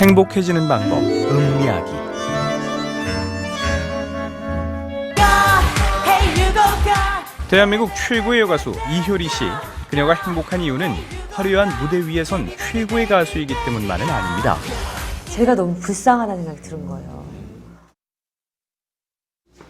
행복해지는 방법 음미하기 대한민국 최고의 여가수 이효리 씨 그녀가 행복한 이유는 화려한 무대 위에 선 최고의 가수이기 때문만은 아닙니다 제가 너무 불쌍하다는 생각이 들은 거예요.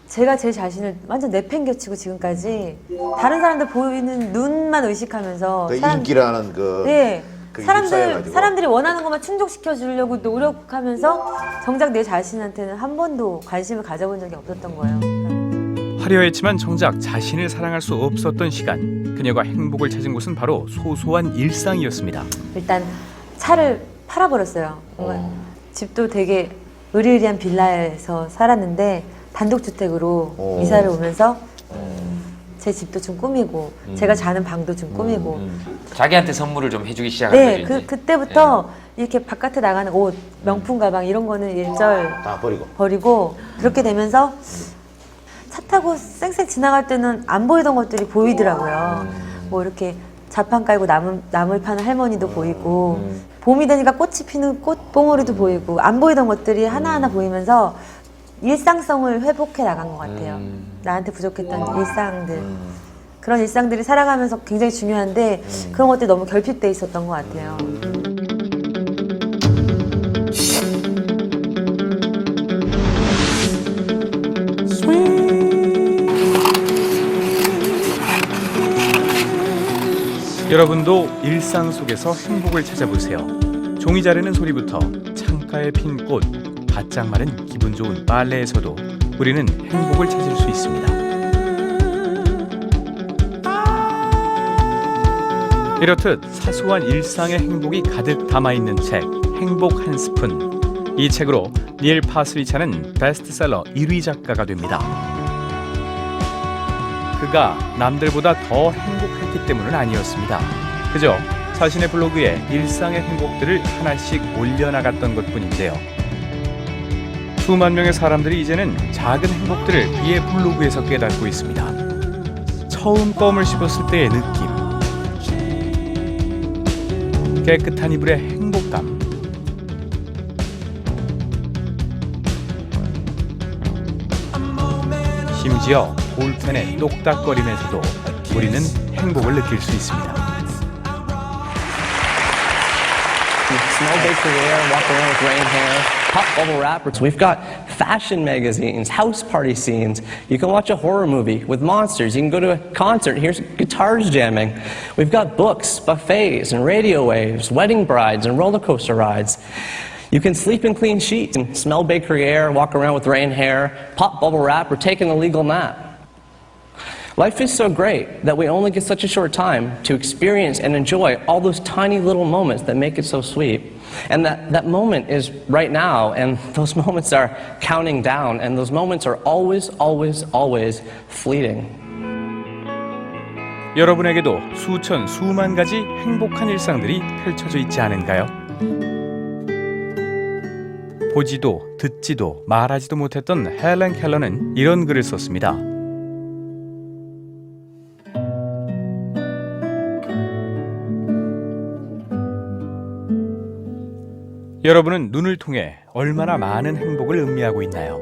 제가 제 자신을 완전 내팽겨치고 지금까지 다른 사람들 보이는 눈만 의식하면서 그 사람- 인기라는 그 네. 그게 사람들 휩싸여가지고. 사람들이 원하는 것만 충족시켜 주려고 노력하면서 정작 내 자신한테는 한 번도 관심을 가져본 적이 없었던 거예요. 화려했지만 정작 자신을 사랑할 수 없었던 시간 그녀가 행복을 찾은 곳은 바로 소소한 일상이었습니다 일단 차를 팔아버렸어요. 뭔가 집도 되게 의리의리한 빌라에서 살았는데 단독주택으로 어. 이사를 오면서 제 집도 좀 꾸미고 음. 제가 자는 방도 좀 꾸미고. 자기한테 선물을 좀 해주기 시작한 네, 거죠. 그 이제. 그때부터 이렇게 바깥에 나가는 옷, 명품 가방 이런 거는 일절 다 버리고. 버리고 그렇게 되면서 차 타고 쌩쌩 지나갈 때는 안 보이던 것들이 보이더라고요. 뭐 이렇게 자판 깔고 나물, 나물 파는 할머니도 보이고 봄이 되니까 꽃이 피는 꽃봉오리도 보이고 안 보이던 것들이 하나하나 보이면서 일상성을 회복해 나간 것 같아요. 음. 나한테 부족했던 일상들. 그런 일상들이 살아가면서 굉장히 중요한데 그런 것들이 너무 결핍돼 있었던 것 같아요. 여러분도 일상 속에서 행복을 찾아보세요. 종이 자르는 소리부터 창가에 핀 꽃, 바짝 마른 기분 좋은 빨래에서도 우리는 행복을 찾을 수 있습니다. 이렇듯 사소한 일상의 행복이 가득 담아 있는 책 행복 한 스푼. 이 책으로 닐 파스리차는 베스트셀러 1위 작가가 됩니다. 그가 남들보다 더 행복했기 때문은 아니었습니다. 그저 자신의 블로그에 일상의 행복들을 하나씩 올려나갔던 것 뿐인데요. 수만 명의 사람들이 이제는 작은 행복들을 그의 블로그에서 깨닫고 있습니다. 처음 껌을 씹었을 때의 느낌, 깨끗한 이불의 행복감, 심지어 볼펜의 똑딱거림에서도 우리는 행복을 느낄 수 있습니다. Smell bakery air, walk around with rain hair, pop bubble wrappers. We've got fashion magazines, house party scenes. You can watch a horror movie with monsters. You can go to a concert, here's guitars jamming. We've got books, buffets, and radio waves, wedding brides, and roller coaster rides. You can sleep in clean sheets and smell bakery air, walk around with rain hair, pop bubble wrap, or take an illegal nap. Life is so great that we only get such a short time to experience and enjoy all those tiny little moments that make it so sweet. And that, that moment is right now, and those moments are counting down, and those moments are always, always, always fleeting. 여러분에게도 수천 수만 가지 행복한 일상들이 펼쳐져 있지 않은가요? 보지도 듣지도 말하지도 못했던 헬렌 켈러는 이런 글을 썼습니다. 여러분은 눈을 통해 얼마나 많은 행복을 음미하고 있나요?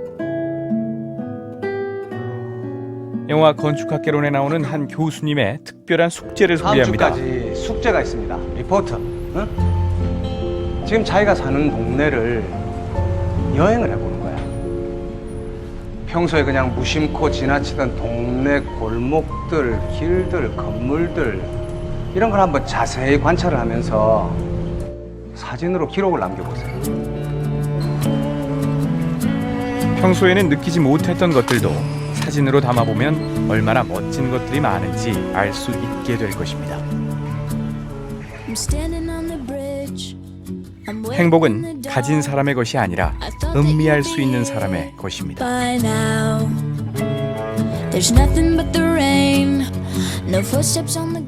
영화 건축학개론에 나오는 한 교수님의 특별한 숙제를 다음 소개합니다. 주까지 숙제가 있습니다. 리포트. 응? 지금 자기가 사는 동네를 여행을 해보는 거야. 평소에 그냥 무심코 지나치던 동네 골목들, 길들, 건물들 이런 걸 한번 자세히 관찰을 하면서 사진으로 기록을 남겨보세요. 평소에는 느끼지 못했던 것들도 사진으로 담아보면 얼마나 멋진 것들이 많은지 알 수 있게 될 것입니다. 행복은. 가진 사람의 것이 아니라 음미할 수 있는 사람의 것입니다. There's nothing but the rain. No footsteps on the